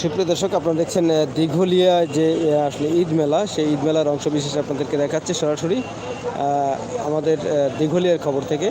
সুপ্রিয় দর্শক, আপনারা দেখছেন দীঘলিয়া যে আসলে ঈদ মেলা, সেই ঈদ মেলার অংশ বিশেষ আপনাদেরকে দেখাচ্ছে সরাসরি। আমাদের দীঘলিয়ার খবর থেকে।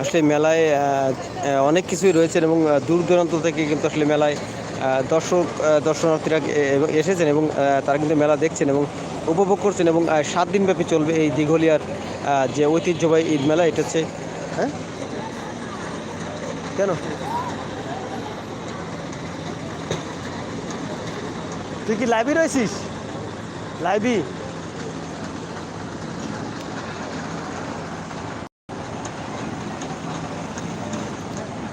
আসলে মেলায় অনেক কিছুই রয়েছেন এবং দূর দূরান্ত থেকে কিন্তু আসলে মেলায় দর্শক দর্শনার্থীরা এসেছেন এবং তারা কিন্তু মেলা দেখছেন এবং উপভোগ করছেন এবং সাত দিনব্যাপী চলবে এই দীঘলিয়ার যে ঐতিহ্যবাহী ঈদ মেলা, এটা হচ্ছে হ্যাঁ? কেন? তুই কি লাইভে রয়েছিস? লাইভই?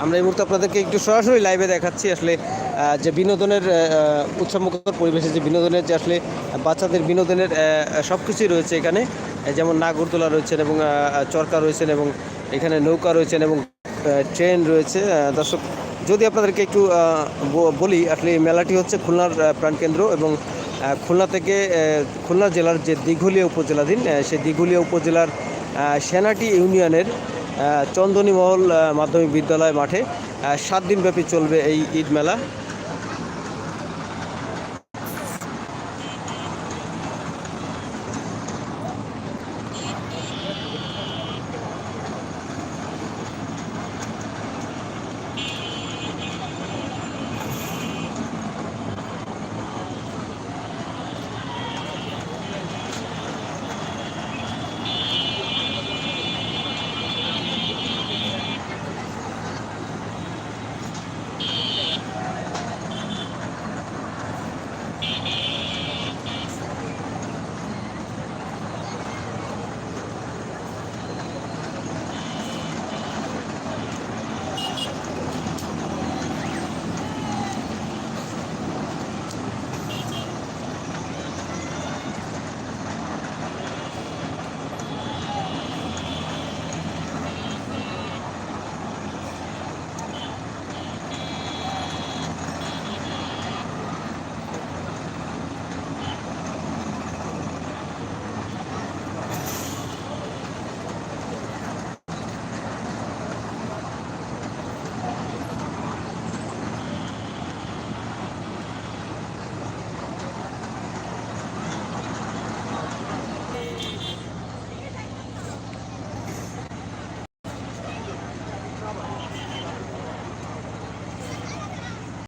আমরা এই মুহূর্তে আপনাদেরকে একটু সরাসরি লাইভে দেখাচ্ছি আসলে যে বিনোদনের উৎসবমুখর পরিবেশে যে বিনোদনের, যে আসলে বাচ্চাদের বিনোদনের সব কিছুই রয়েছে এখানে। যেমন নাগরদোলা রয়েছেন এবং চরকা রয়েছেন এবং এখানে নৌকা রয়েছেন এবং ট্রেন রয়েছে। দর্শক, যদি আপনাদেরকে একটু বলি, আসলে এই মেলাটি হচ্ছে খুলনার প্রাণকেন্দ্র এবং খুলনা থেকে খুলনা জেলার যে দিঘলিয়া উপজেলাধীন সেই দিঘলিয়া উপজেলার সেনাটি ইউনিয়নের চন্দনীমহল মহল মাধ্যমিক বিদ্যালয় মাঠে সাত দিনব্যাপী চলবে এই ঈদ মেলা।